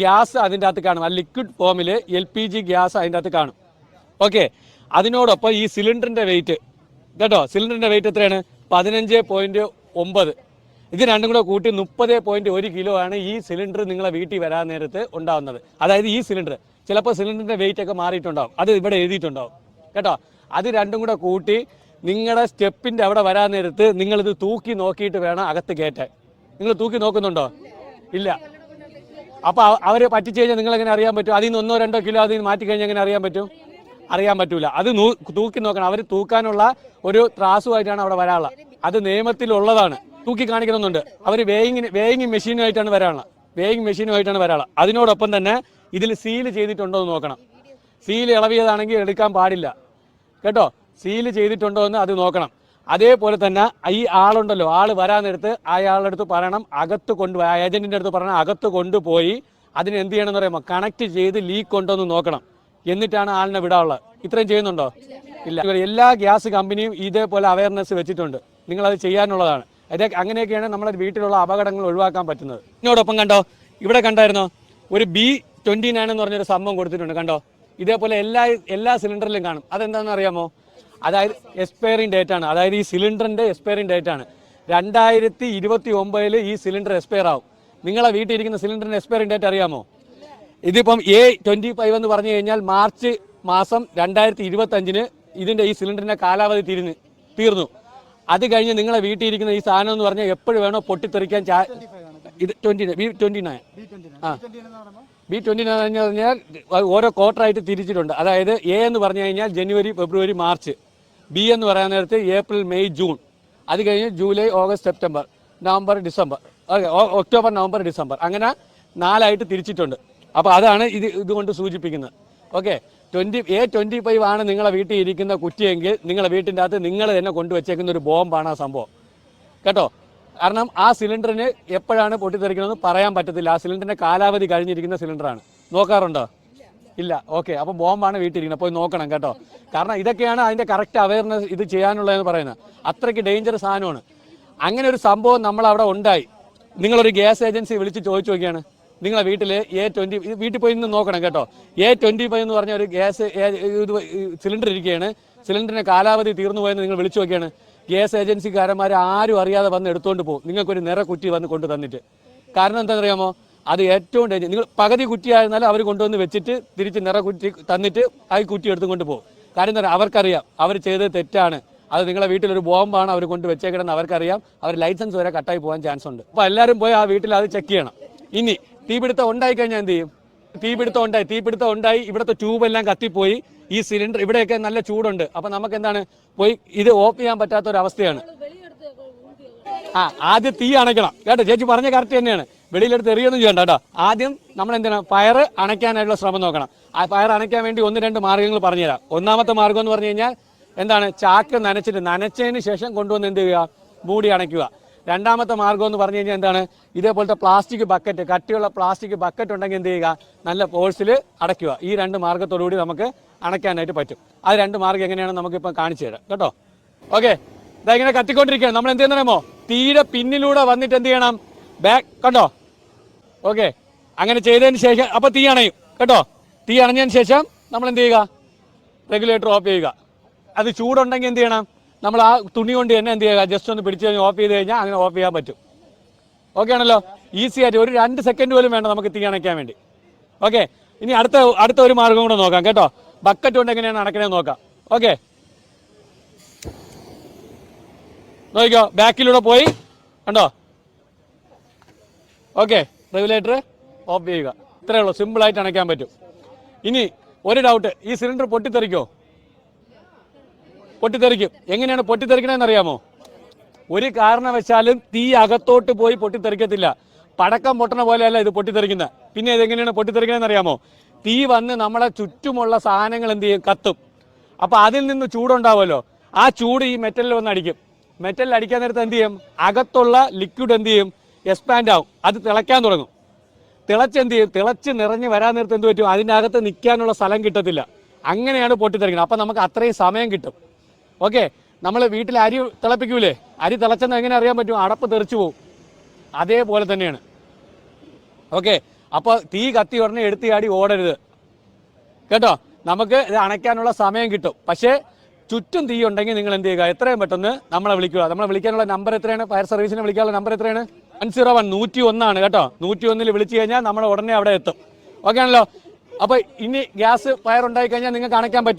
Gas അതിന്റെ അകത്ത് കാണും. ആ ലിക്വിഡ് ഫോമിൽ എൽ പി ജി ഗ്യാസ് അതിന്റെ അകത്ത് കാണും. ഓക്കെ അതിനോടൊപ്പം ഈ സിലിണ്ടറിന്റെ വെയിറ്റ് കേട്ടോ? സിലിണ്ടറിന്റെ വെയിറ്റ് എത്രയാണ്? പതിനഞ്ച് പോയിന്റ് ഒമ്പത്. ഇത് രണ്ടും കൂടെ കൂട്ടി മുപ്പത് പോയിന്റ് ഒരു കിലോ ആണ് ഈ സിലിണ്ടർ നിങ്ങളെ വീട്ടിൽ വരാൻ നേരത്ത് ഉണ്ടാവുന്നത്. അതായത് ഈ സിലിണ്ടർ. ചിലപ്പോൾ സിലിണ്ടറിന്റെ വെയിറ്റ് ഒക്കെ മാറിയിട്ടുണ്ടാവും. അത് ഇവിടെ എഴുതിയിട്ടുണ്ടാവും. കേട്ടോ? അത് രണ്ടും കൂടെ കൂട്ടി നിങ്ങളുടെ സ്റ്റെപ്പിന്റെ അവിടെ വരാൻ നേരത്ത് നിങ്ങളിത് തൂക്കി നോക്കിയിട്ട് വേണം അകത്ത് കയറ്റാൻ. നിങ്ങൾ തൂക്കി നോക്കുന്നുണ്ടോ? ഇല്ല. അപ്പോൾ അവർ പറ്റിച്ചു കഴിഞ്ഞാൽ നിങ്ങൾ എങ്ങനെ അറിയാൻ പറ്റും? അതിൽ നിന്ന് ഒന്നോ രണ്ടോ കിലോ അതിൽ നിന്ന് മാറ്റി കഴിഞ്ഞാൽ എങ്ങനെ അറിയാൻ പറ്റും? അറിയാൻ പറ്റൂല. അത് തൂക്കി നോക്കണം. അവർ തൂക്കാനുള്ള ഒരു ത്രാസുമായിട്ടാണ് അവിടെ വരാനുള്ളത്. അത് നിയമത്തിലുള്ളതാണ്. തൂക്കി കാണിക്കണമെന്നുണ്ട്. അവർ വേയിങ്ങിന് വേയിങ് മെഷീനുമായിട്ടാണ് വരാനുള്ളത്. വേയിങ് മെഷീനുമായിട്ടാണ് വരാനുള്ളത്. അതിനോടൊപ്പം തന്നെ ഇതിൽ സീൽ ചെയ്തിട്ടുണ്ടോ എന്ന് നോക്കണം. സീൽ ഇളവിയതാണെങ്കിൽ എടുക്കാൻ പാടില്ല. കേട്ടോ? സീൽ ചെയ്തിട്ടുണ്ടോ എന്ന് അത് നോക്കണം. അതേപോലെ തന്നെ ഈ ആളുണ്ടല്ലോ ആൾ വരാൻ നേരത്ത് അയാളുടെ അടുത്ത് പറയണം അകത്ത് കൊണ്ട് ഏജന്റിന്റെ അടുത്ത് പറയണം അകത്ത് കൊണ്ടുപോയി അതിന് എന്ത് ചെയ്യണമെന്ന് പറയുമ്പോൾ കണക്ട് ചെയ്ത് ലീക്ക് ഉണ്ടോ എന്ന് നോക്കണം. എന്നിട്ടാണ് ആളിനെ വിടാനുള്ളത്. ഇത്രയും ചെയ്യുന്നുണ്ടോ? ഇല്ല. എല്ലാ ഗ്യാസ് കമ്പനിയും ഇതേപോലെ അവയർനെസ് വെച്ചിട്ടുണ്ട്. നിങ്ങൾ അത് ചെയ്യാനുള്ളതാണ്. അത് അങ്ങനെയൊക്കെയാണ് നമ്മുടെ വീട്ടിലുള്ള അപകടങ്ങൾ ഒഴിവാക്കാൻ പറ്റുന്നത്. ഇതിനോടൊപ്പം കണ്ടോ? ഇവിടെ കണ്ടായിരുന്നോ? ഒരു ബി ട്വന്റി നയൻ എന്ന് പറഞ്ഞൊരു സംഭവം കൊടുത്തിട്ടുണ്ട് കണ്ടോ? ഇതേപോലെ എല്ലാ എല്ലാ സിലിണ്ടറിലും കാണും. അതെന്താണെന്ന് അറിയാമോ? അതായത് എക്സ്പയറിംഗ് ഡേറ്റ് ആണ്. അതായത് ഈ സിലിണ്ടറിന്റെ എക്സ്പയറിംഗ് ഡേറ്റ് ആണ്. രണ്ടായിരത്തി ഇരുപത്തി ഒമ്പതിൽ ഈ സിലിണ്ടർ എക്സ്പയർ ആവും. നിങ്ങളെ വീട്ടിൽ ഇരിക്കുന്ന സിലിണ്ടറിന്റെ എക്സ്പയറിംഗ് ഡേറ്റ് അറിയാമോ? ഇതിപ്പം എ ട്വന്റി ഫൈവ് എന്ന് പറഞ്ഞു കഴിഞ്ഞാൽ മാർച്ച് മാസം രണ്ടായിരത്തി ഇരുപത്തഞ്ചിന് ഇതിന്റെ ഈ സിലിണ്ടറിന്റെ കാലാവധി തീരുന്നു തീർന്നു. അത് കഴിഞ്ഞ് നിങ്ങളെ വീട്ടിൽ ഇരിക്കുന്ന ഈ സാധനം എന്ന് പറഞ്ഞാൽ എപ്പോഴും വേണോ പൊട്ടിത്തെറിക്കാൻ ചാ ഇത് ട്വന്റി ബി ട്വന്റി നയൻ ആ. ബി ട്വന്റി നയൻ എന്ന് പറഞ്ഞാൽ ഓരോ ക്വാർട്ടറായിട്ട് തിരിച്ചിട്ടുണ്ട്. അതായത് എ എന്ന് പറഞ്ഞു കഴിഞ്ഞാൽ ജനുവരി ഫെബ്രുവരി മാർച്ച്. ബി എന്ന് പറയാൻ നേരത്ത് ഏപ്രിൽ മെയ് ജൂൺ. അത് കഴിഞ്ഞ് July August September November December. Okay October November December. അങ്ങനെ നാലായിട്ട് തിരിച്ചിട്ടുണ്ട്. അപ്പോൾ അതാണ് ഇത് ഇതുകൊണ്ട് സൂചിപ്പിക്കുന്നത്. Okay twenty A twenty five ആണ് നിങ്ങളെ വീട്ടിൽ ഇരിക്കുന്ന കുറ്റിയെങ്കിൽ നിങ്ങളെ വീട്ടിന്റെ അകത്ത് നിങ്ങൾ തന്നെ കൊണ്ടുവച്ചേക്കുന്ന ഒരു ബോംബാണ് ആ സംഭവം. കേട്ടോ? കാരണം ആ സിലിണ്ടറിന് എപ്പോഴാണ് പൊട്ടിത്തെറിക്കണമെന്ന് പറയാൻ പറ്റത്തില്ല. ആ സിലിണ്ടറിന്റെ കാലാവധി കഴിഞ്ഞിരിക്കുന്ന സിലിണ്ടറാണ്. നോക്കാറുണ്ടോ? ഇല്ല ഓക്കെ അപ്പോൾ ബോംബാണ് വീട്ടിലിരിക്കുന്നത്. പോയി നോക്കണം കേട്ടോ. കാരണം ഇതൊക്കെയാണ് അതിന്റെ കറക്റ്റ് അവയർനെസ് ഇത് ചെയ്യാനുള്ളതെന്ന് പറയുന്നത്. അത്രയ്ക്ക് ഡേഞ്ചർ സാധനമാണ്. അങ്ങനെ ഒരു സംഭവം നമ്മൾ അവിടെ ഉണ്ടായി. നിങ്ങളൊരു ഗ്യാസ് ഏജൻസി വിളിച്ച് ചോദിച്ചു നോക്കിയാണ്. നിങ്ങളെ വീട്ടിൽ എ ട്വന്റി വീട്ടിൽ പോയി നിന്ന് നോക്കണം കേട്ടോ. എ ട്വന്റി ഫൈവ് എന്ന് പറഞ്ഞ ഒരു ഗ്യാസ് ഇത് സിലിണ്ടർ ഇരിക്കുകയാണ്. സിലിണ്ടറിന് കാലാവധി തീർന്നു പോയെന്ന് നിങ്ങൾ വിളിച്ചു നോക്കിയാണ്. ഗ്യാസ് ഏജൻസിക്കാരന്മാർ ആരും അറിയാതെ വന്ന് എടുത്തുകൊണ്ട് പോകും. നിങ്ങൾക്കൊരു നിറ കുറ്റി വന്ന് കൊണ്ടു തന്നിട്ട്. കാരണം എന്താണെന്ന് അറിയാമോ അത് ഏറ്റവും ഡേഞ്ചർ. നിങ്ങൾ പകുതി കുറ്റിയായിരുന്നാലും അവർ കൊണ്ടുവന്ന് വെച്ചിട്ട് തിരിച്ച് നിറ കുറ്റി തന്നിട്ട് ആ കുറ്റി എടുത്തുകൊണ്ട് പോകും. കാര്യം എന്താ അവർക്കറിയാം. അവർ ചെയ്തത് തെറ്റാണ്. അത് നിങ്ങളെ വീട്ടിലൊരു ബോംബാണ് അവർ കൊണ്ട് വെച്ചേക്കണമെന്ന് അവർക്കറിയാം. അവർ ലൈസൻസ് വരെ കട്ടായി പോകാൻ ചാൻസ് ഉണ്ട്. അപ്പോൾ എല്ലാവരും പോയി ആ വീട്ടിൽ അത് ചെക്ക് ചെയ്യണം. ഇനി തീപിടുത്തം ഉണ്ടായി കഴിഞ്ഞാൽ എന്ത് ചെയ്യും? തീപിടുത്തം ഉണ്ടായി. തീപിടുത്തം ഉണ്ടായി. ഇവിടുത്തെ ട്യൂബ് എല്ലാം കത്തിപ്പോയി. ഈ സിലിണ്ടർ ഇവിടെയൊക്കെ നല്ല ചൂടുണ്ട്. അപ്പോൾ നമുക്ക് എന്താണ്? പോയി ഇത് ഓഫ് ചെയ്യാൻ പറ്റാത്ത ഒരു അവസ്ഥയാണ്. ആ ആദ്യം തീ അണയ്ക്കണം. കേട്ടോ ചേച്ചി പറഞ്ഞ കറക്റ്റ് തന്നെയാണ്. വെളിയിലെടുത്ത് എറിയൊന്നും ചെയ്യണ്ട കേട്ടോ. ആദ്യം നമ്മൾ എന്താണ് ഫയർ അണയ്ക്കാനായിട്ടുള്ള ശ്രമം നോക്കണം. ആ ഫയർ അണയ്ക്കാൻ വേണ്ടി ഒന്ന് രണ്ട് മാർഗങ്ങൾ പറഞ്ഞുതരാം. ഒന്നാമത്തെ മാർഗം എന്ന് പറഞ്ഞു കഴിഞ്ഞാൽ എന്താണ്? ചാക്ക് നനച്ചിട്ട് നനച്ചതിന് ശേഷം കൊണ്ടുവന്ന് എന്ത് ചെയ്യുക? മൂടി അണയ്ക്കുക. രണ്ടാമത്തെ മാർഗം എന്ന് പറഞ്ഞു കഴിഞ്ഞാൽ എന്താണ്? ഇതേപോലത്തെ പ്ലാസ്റ്റിക് ബക്കറ്റ് കട്ടിയുള്ള പ്ലാസ്റ്റിക് ബക്കറ്റ് ഉണ്ടെങ്കിൽ എന്ത് ചെയ്യുക? നല്ല ഫോഴ്സിൽ അടയ്ക്കുക. ഈ രണ്ട് മാർഗത്തോടുകൂടി നമുക്ക് അണയ്ക്കാനായിട്ട് പറ്റും. ആ രണ്ട് മാർഗം എങ്ങനെയാണ് നമുക്കിപ്പോൾ കാണിച്ചു തരാം. കേട്ടോ? ഓക്കെ ഇതാ ഇങ്ങനെ കത്തിക്കൊണ്ടിരിക്കുകയാണ്. നമ്മൾ എന്ത് ചെയ്യുന്നറിയാമോ? തീരെ പിന്നിലൂടെ വന്നിട്ട് എന്ത് ചെയ്യണം? ബാക്ക് കണ്ടോ? ഓക്കെ അങ്ങനെ ചെയ്തതിന് ശേഷം അപ്പോൾ തീ അണയും. കേട്ടോ തീ അണഞ്ഞതിന് ശേഷം നമ്മൾ എന്ത് ചെയ്യുക? റെഗുലേറ്റർ ഓഫ് ചെയ്യുക. അത് ചൂടുണ്ടെങ്കിൽ എന്ത് ചെയ്യണം? നമ്മൾ ആ തുണി കൊണ്ട് തന്നെ എന്ത് ചെയ്യുക? ജസ്റ്റ് ഒന്ന് പിടിച്ച് കഴിഞ്ഞ് ഓഫ് ചെയ്ത് കഴിഞ്ഞാൽ അങ്ങനെ ഓഫ് ചെയ്യാൻ പറ്റും. ഓക്കെ ആണല്ലോ? ഈസി ആയിട്ട് ഒരു രണ്ട് സെക്കൻഡ് പോലും വേണം നമുക്ക് തീ അണയ്ക്കാൻ വേണ്ടി. ഓക്കെ ഇനി അടുത്ത അടുത്ത ഒരു മാർഗം കൂടെ നോക്കാം കേട്ടോ. ബക്കറ്റ് കൊണ്ട് എങ്ങനെയാണ് അടക്കണേന്ന് നോക്കാം. ഓക്കെ നോക്കിക്കോ ബാക്കിലൂടെ പോയി കണ്ടോ? ഓക്കെ റെഗുലേറ്റർ ഓഫ് ചെയ്യുക. ഇത്രയേ ഉള്ളൂ സിമ്പിളായിട്ട് അണയ്ക്കാൻ പറ്റും. ഇനി ഒരു ഡൗട്ട് ഈ സിലിണ്ടർ പൊട്ടിത്തെറിക്കോ? പൊട്ടിത്തെറിക്കും. എങ്ങനെയാണ് പൊട്ടിത്തെറിക്കണതെന്ന് അറിയാമോ? ഒരു കാരണവശാലും തീ അകത്തോട്ട് പോയി പൊട്ടിത്തെറിക്കത്തില്ല. പടക്കം പൊട്ടണ പോലെയല്ല ഇത് പൊട്ടിത്തെറിക്കുന്നത്. പിന്നെ ഇതെങ്ങനെയാണ് പൊട്ടിത്തെറിക്കണമെന്ന് അറിയാമോ? തീ വന്ന് നമ്മളെ ചുറ്റുമുള്ള സാധനങ്ങൾ എന്ത് ചെയ്യും? കത്തും. അപ്പോൾ അതിൽ നിന്ന് ചൂടുണ്ടാവുമല്ലോ. ആ ചൂട് ഈ മെറ്റലിൽ വന്ന് അടിക്കും. മെറ്റലിൽ അടിക്കാൻ നേരത്ത് എന്ത് ചെയ്യും? അകത്തുള്ള ലിക്വിഡ് എന്ത് ചെയ്യും? എക്സ്പാൻഡ് ആവും. അത് തിളയ്ക്കാൻ തുടങ്ങും. തിളച്ച് എന്ത് ചെയ്യും? തിളച്ച് നിറഞ്ഞ് വരാൻ നേരത്ത് എന്ത് പറ്റും? അതിന്റെ അകത്ത് നിൽക്കാനുള്ള സ്ഥലം കിട്ടത്തില്ല. അങ്ങനെയാണ് പൊട്ടിത്തെറിക്കുന്നത്. അപ്പം നമുക്ക് അത്രയും സമയം കിട്ടും. ഓക്കെ? നമ്മൾ വീട്ടിൽ അരി തിളപ്പിക്കൂലേ? അരി തിളച്ചെന്ന് എങ്ങനെ അറിയാൻ പറ്റും? അടപ്പ് തെറിച്ചു പോവും. അതേപോലെ തന്നെയാണ്. ഓക്കെ? അപ്പോൾ തീ കത്തി ഉടനെ എടുത്ത് ചാടി ഓടരുത്. കേട്ടോ? നമുക്ക് ഇത് അണയ്ക്കാനുള്ള സമയം കിട്ടും. പക്ഷേ ചുറ്റും തീ ഉണ്ടെങ്കിൽ നിങ്ങൾ എന്ത് ചെയ്യുക? എത്രയും പെട്ടെന്ന് നമ്മളെ വിളിക്കുക. നമ്മളെ വിളിക്കാനുള്ള നമ്പർ എത്രയാണ്? ഫയർ സർവീസിനെ വിളിക്കാനുള്ള നമ്പർ എത്രയാണ്? വൺ സീറോ വൺ നൂറ്റി ഒന്നാണ് കേട്ടോ. നൂറ്റി ഒന്നിൽ വിളിച്ചു കഴിഞ്ഞാൽ നമ്മൾ ഉടനെ അവിടെ എത്തും. ഓക്കെ ആണല്ലോ? അപ്പോൾ ഇനി ഗ്യാസ് ഫയർ ഉണ്ടായി കഴിഞ്ഞാൽ നിങ്ങൾക്ക് അണയ്ക്കാൻ പറ്റും.